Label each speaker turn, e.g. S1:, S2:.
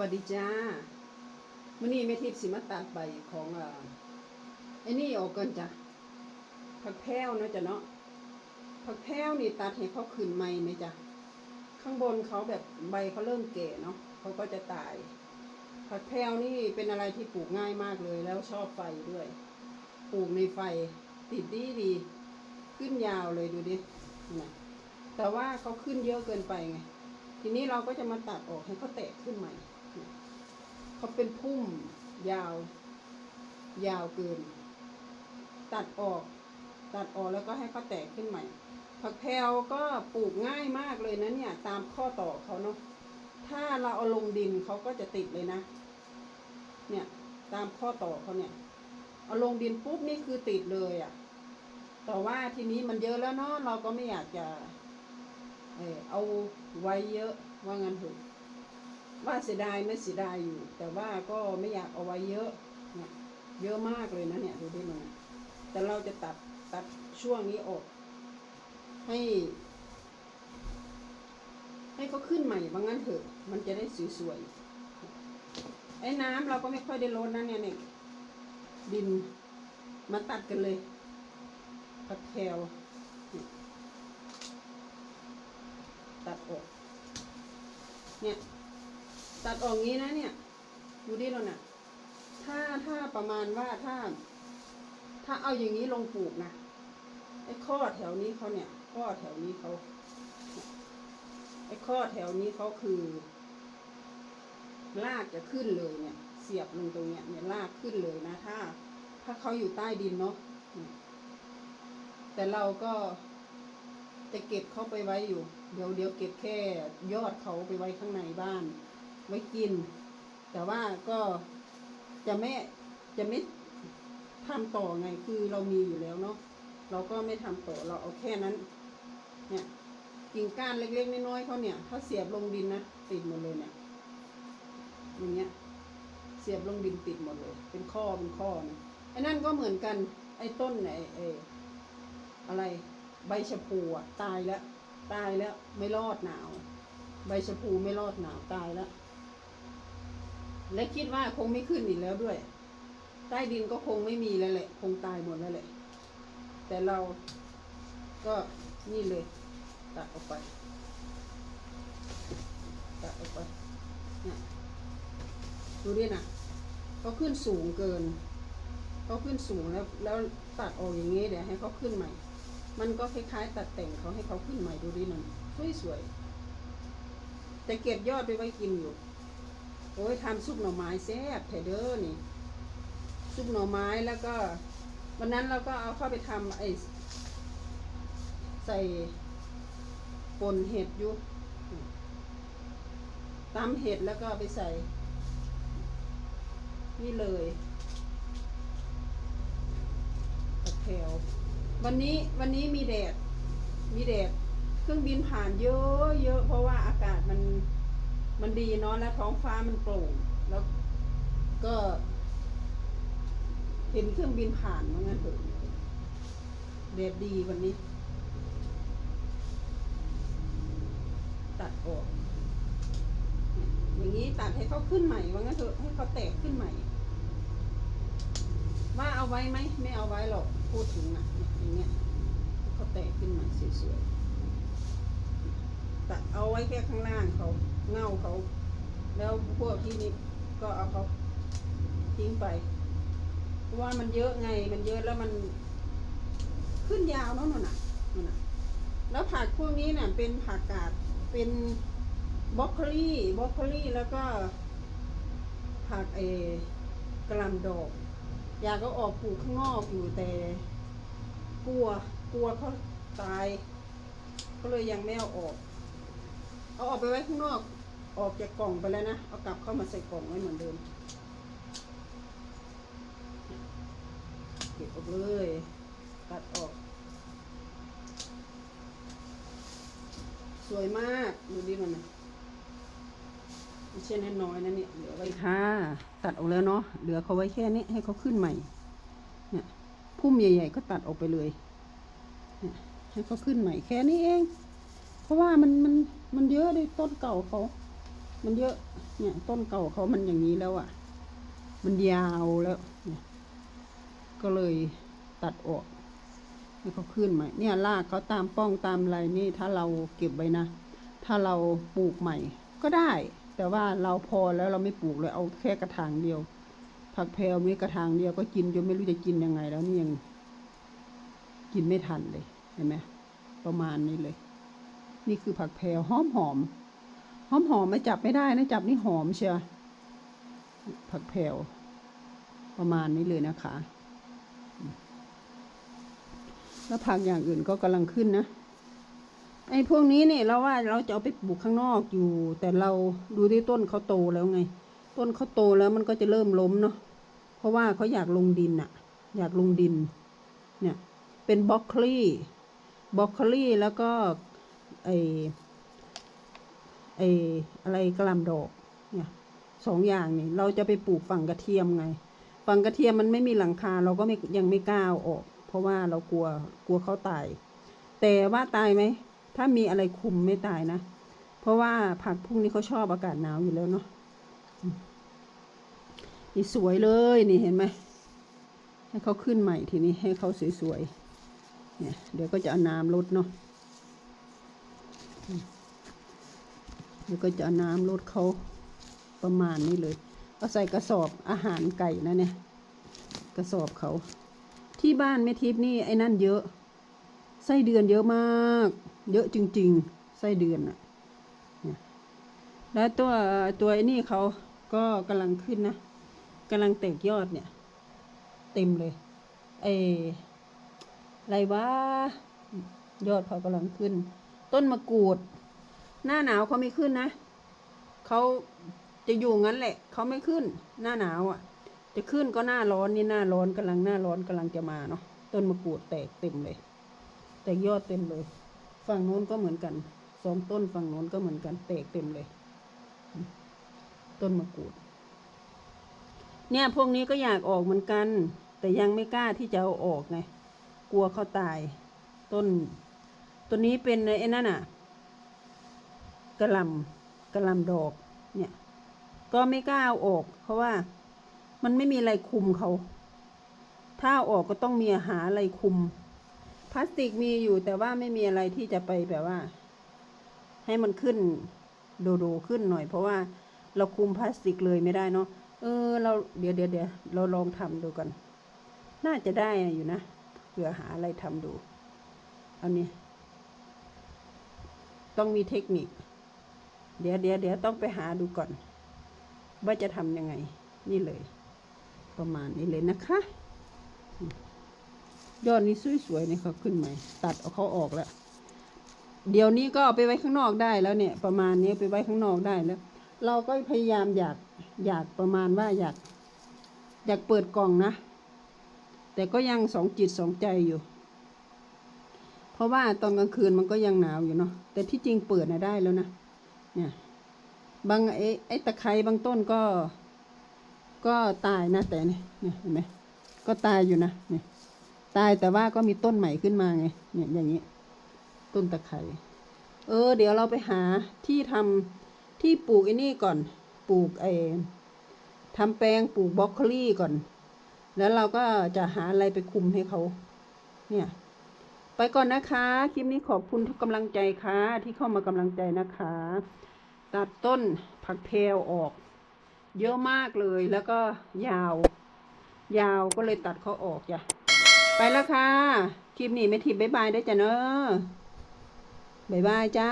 S1: วัสดีจ้ามื่อนี้แม่ทิพย์สิมาตัดใบของอ่าไอ้นี่ออกกันจ้ะผักแพรวเนาะจ้ะเนาะผักแพรวนี่ตัดให้เขาขึ้นใหม่ไหมจ้ะข้างบนเขาแบบใบเขาเริ่มแก่เนาะเขาก็จะตาย ผักแพรวนี่เป็นอะไรที่ปลูกง่ายมากเลยแล้วชอบไฟด้วย ปลูกในไฟติดดีดีขึ้นยาวเลยดูดินะแต่ว่าเขาขึ้นเยอะเกินไปไงทีนี้เราก็จะมาตัดออกให้เขาแตกขึ้นใหม่ เขาเป็นพุ่มยาว ยาวเกิน ตัดออก ตัดออกแล้วก็ให้เขาแตกขึ้นใหม่ ผักแพรวก็ปลูกง่ายมากเลยนะเนี่ย ตามข้อต่อเขาเนาะถ้าเราเอาลงดินเขาก็จะติดเลยนะ เนี่ย ตามข้อต่อเขาเนี่ย เอาลงดินปุ๊บนี่คือติดเลยอะ่ะ แต่ว่าทีนี้มันเยอะแล้วเนาะเราก็ไม่อยากจะ เออเอาไว้เยอะว่างั้นเถอะ ว่าเสียดายไม่เสียดายอยู่ แต่ว่าก็ไม่อยากเอาไว้เยอะเนี่ยเยอะมากเลยนะเนี่ยดูดิมันแต่เราจะตัดตัดช่วงนี้ออก ให้ ให้เขาขึ้นใหม่ว่างั้นเถอะ มันจะได้สวยๆไอ้น้ำเราก็ไม่ค่อยได้ลดนะเนี่ยเนี่ยดินมาตัดกันเลยผักแคลตัดออกเนี่ย ตัดออกงี้นะเนี่ย ดูดิเราน่ะถ้าถ้าประมาณว่าถ้า ถ้าเอาอย่างนี้ลงปลูกนะไอ้ข้อแถวนี้เขาเนี่ย ข้อแถวนี้เขาไอ้ข้อแถวนี้เขาคือรากจะขึ้นเลยเนี่ย เสียบลงตรงเนี้ยเนี่ยรากขึ้นเลยนะ ถ้า ถ้าเขาอยู่ใต้ดินเนาะแต่เราก็จะเก็บเข้าไปไว้อยู่ เดี๋ยวเดี๋ยวเก็บแค่ยอดเขาไปไว้ข้างในบ้าน ไว้กิน แต่ว่าก็จะไม่จะไม่ทำต่อไงคือเรามีอยู่แล้วเนาะเราก็ไม่ทำต่อเราเอาแค่นั้น เนี่ยกิ่งก้านเล็กๆน้อยๆเขาเนี่ยถ้าเสียบลงดินนะติดหมดเลยเนี่ยอย่างเงี้ย เสียบลงดินติดหมดเลย เป็นข้อเป็นข้อนะไอ้นั่นก็เหมือนกัน ไอ้ต้นไหนไอ้อะไร ใบชะพูอะตายแล้ว ตายแล้วไม่รอดหนาว ใบชะพูไม่รอดหนาวตายแล้ว และคิดว่าคงไม่ขึ้นอีกแล้วด้วย ใต้ดินก็คงไม่มีแล้วแหละ คงตายหมดแล้วแหละ แต่เราก็นี่เลย ตัดออกไป ตัดออกไปเนี่ยดูดินะเขาขึ้นสูงเกินเขาขึ้นสูงแล้ว แล้วตัดออกอย่างงี้เดี๋ยวให้เขาขึ้นใหม่ มันก็คล้ายๆ ตัดแต่งเขาให้เขาขึ้นใหม่ดูดินั่นสวยๆแต่เก็บยอดไปไว้กินอยู่ โอ้ยทำซุปหน่อไม้แซ่บเถเด้อนี่ ซุปหน่อไม้แล้วก็ วันนั้นเราก็เอาเข้าไปทำไอ้ใส่ป่นเห็ดอยู่ตำเห็ดแล้วก็ไปใส่ นี่เลยตะแคววันนี้วันนี้มีแดด มีแดด เครื่องบินผ่านเยอะเยอะเพราะว่าอากาศมัน มันดีเนาะแล้วท้องฟ้ามันโปร่งแล้วก็ เห็นเครื่องบินผ่านว่างั้นเถอะแดดดีวันนี้ ตัดออก อย่างนี้ตัดให้เขาขึ้นใหม่ว่างั้นเถอะให้เขาแตกขึ้นใหม่ ว่าเอาไว้ไหมไม่เอาไว้หรอกพูดถึงนะอย่างเงี้ยเขาแตกขึ้นใหมาสวยๆแต่เอาไว้แค่ข้างล่างเขา เง่าเขา แล้วพวกที่นี้ก็เอาเขาทิ้งไป เพราะว่ามันเยอะไงมันเยอะแล้วมันขึ้นยาวเนาะนั่นน่ะนั่นน่ะ แล้วผักพวกนี้เนี่ยเป็นผักกาดเป็นบรอกโคลีบรอกโคลีแล้วก็ผักเอกระหลำดอก อยากก็ออกปลูกข้างนอกอยู่แต่ กลัวกลัวเขาตาย ก็เลยยังไม่เอาออก เอาออกไปไว้ข้างนอก ออกจากกล่องไปแล้วนะ เอากลับเข้ามาใส่กล่องไว้เหมือนเดิม เก็บออกเลย ตัดออก สวยมาก ดูดิมันนะไม่ใช่น้อยนะเนี่ย เหลือไว้ค่ะ ตัดออกแล้วเนาะ เหลือเขาไว้แค่นี้ ให้เขาขึ้นใหม่ เนี่ย พุ่มใหญ่ ๆ ก็ตัดออกไปเลย เนี่ยให้เขาขึ้นใหม่แค่นี้เอง เพราะว่ามันมันมันเยอะเลยต้นเก่าเขา มันเยอะ เนี่ย ต้นเก่าเขามันอย่างนี้แล้วอะ่ะ มันยาวแล้วเนี่ยก็เลยตัดออกให้เขาขึ้นใหม่ เนี่ยรากเขาตามป้องตามอะไรนี่ถ้าเราเก็บไว้นะ ถ้าเราปลูกใหม่ ก็ได้ แต่ว่าเราพอแล้วเราไม่ปลูกเลยเอาแค่กระถางเดียว ผักแพรวมีกระถางเดียวก็กินจนไม่รู้จะกินยังไง แล้วนี่ยังกินไม่ทันเลย เห็นไหมประมาณนี้เลย นี่คือผักแพรวหอมหอม หอมหอมไม่จับไม่ได้นะจับนี่หอมเชียวผักแพรวประมาณนี้เลยนะคะ แล้วผักอย่างอื่นก็กำลังขึ้นนะไอ้พวกนี้เนี่ยเราว่าเราจะเอาไปปลูกข้างนอกอยู่ แต่เราดูที่ต้นเขาโตแล้วไง ต้นเขาโตแล้วมันก็จะเริ่มล้มเนาะเพราะว่าเขาอยากลงดินอะอยากลงดิน เนี่ย เป็นบล็อกคลี่บล็อกคลี่แล้วก็ไอ ไออะไรกระลำดอกเนี่ยสองอย่างนี่เราจะไปปลูกฝั่งกระเทียมไง ฝั่งกระเทียมมันไม่มีหลังคาเราก็ไม่ยังไม่กล้าออก เพราะว่าเรากลัวกลัวเขาตาย แต่ว่าตายไหม ถ้ามีอะไรคุมไม่ตายนะ เพราะว่าผักพวกนี้เขาชอบอากาศหนาวอยู่แล้วเนาะนี่สวยเลยนี่เห็นไหมให้เขาขึ้นใหม่ทีนี้ให้เขาสวยๆเนี่ยเดี๋ยวก็จะเอาน้ำลดเนาะอืม เดี๋ยวก็จะเอาน้ำลดเขาประมาณนี้เลยเอาใส่กระสอบอาหารไก่นะเนี่ย กระสอบเขา ที่บ้านแม่ทิพย์นี่ไอ้นั่นเยอะไส้เดือนเยอะมาก เยอะจริง ๆไส้เดือนอะเนี่ยแล้วตัวตัวไอ้นี่เขาก็กำลังขึ้นนะกำลังแตกยอดเนี่ย เต็มเลยเอออะไรวะยอดเขากำลังขึ้น ต้นมะกรูด หน้าหนาวเขาไม่ขึ้นนะเขาจะอยู่งั้นแหละเขาไม่ขึ้น หน้าหนาวอะ จะขึ้นก็หน้าร้อนนี่หน้าร้อนกำลังหน้าร้อนกำลังจะมาเนาะต้นมะกรูดแตกเต็มเลย แตกยอดเต็มเลย ฝั่งโน้นก็เหมือนกันสองต้นฝั่งโน้นก็เหมือนกันแตกเต็มเลย ต้นมะกรูด เนี่ยพวกนี้ก็อยากออกเหมือนกัน แต่ยังไม่กล้าที่จะเอาออกไงกลัวเขาตาย ต้น ตัวนี้เป็นไอ้นั่นอะ กระลำกระลำดอกเนี่ย ก็ไม่กล้าเอาออก เพราะว่ามันไม่มีอะไรคุมเขา ถ้าเอาออกก็ต้องมีหาอะไรคุม พลาสติกมีอยู่แต่ว่าไม่มีอะไรที่จะไปแบบว่า ให้มันขึ้นโดโดขึ้นหน่อย เพราะว่าเราคุมพลาสติกเลยไม่ได้เนาะเออ เราเดี๋ยวเดี๋ยวเดี๋ยวเราลองทำดูกัน น่าจะได้อยู่นะเผื่อหาอะไรทำดู เอานี้ต้องมีเทคนิค เดี๋ยวเดี๋ยวเดี๋ยวต้องไปหาดูก่อน ว่าจะทำยังไง นี่เลย ประมาณนี้เลยนะคะยอดนี้สวยๆนี่เขาขึ้นใหม่ ตัดเอาเขาออกแล้ว เดี๋ยวนี้ก็ไปไว้ข้างนอกได้แล้วเนี่ย ประมาณนี้ไปไว้ข้างนอกได้แล้ว เราก็พยายามอยากอยากประมาณว่าอยาก อยากเปิดกล่องนะ แต่ก็ยังสองจิตสองใจอยู่ เพราะว่าตอนกลางคืนมันก็ยังหนาวอยู่เนาะแต่ที่จริงเปิดนะได้แล้วนะ เนี่ยบางไอ้ไอ้ตะไคร้บางต้นก็ ก็ตายนะแต่เนี่ยเนี่ยเห็นไหมก็ตายอยู่นะเนี่ยตายแต่ว่าก็มีต้นใหม่ขึ้นมาไงเนี่ยอย่างนี้ ต้นตะไคร้เออ เดี๋ยวเราไปหาที่ทำที่ปลูกไอ้นี่ก่อน ปลูกไอ้ทำแปลงปลูกบรอกโคลี่ก่อน แล้วเราก็จะหาอะไรไปคุมให้เขา เนี่ย ไปก่อนนะคะ คลิปนี้ขอบคุณทุกกำลังใจค่ะ ที่เข้ามากำลังใจนะคะ ตัดต้นผักเพลออก เยอะมากเลยแล้วก็ยาว ยาวก็เลยตัดเขาออกจ้ะ ไปแล้วค่ะ คลิปนี้ไม่ทิบบ๊ายบายได้จ้ะเนอะบ๊ายบายจ้า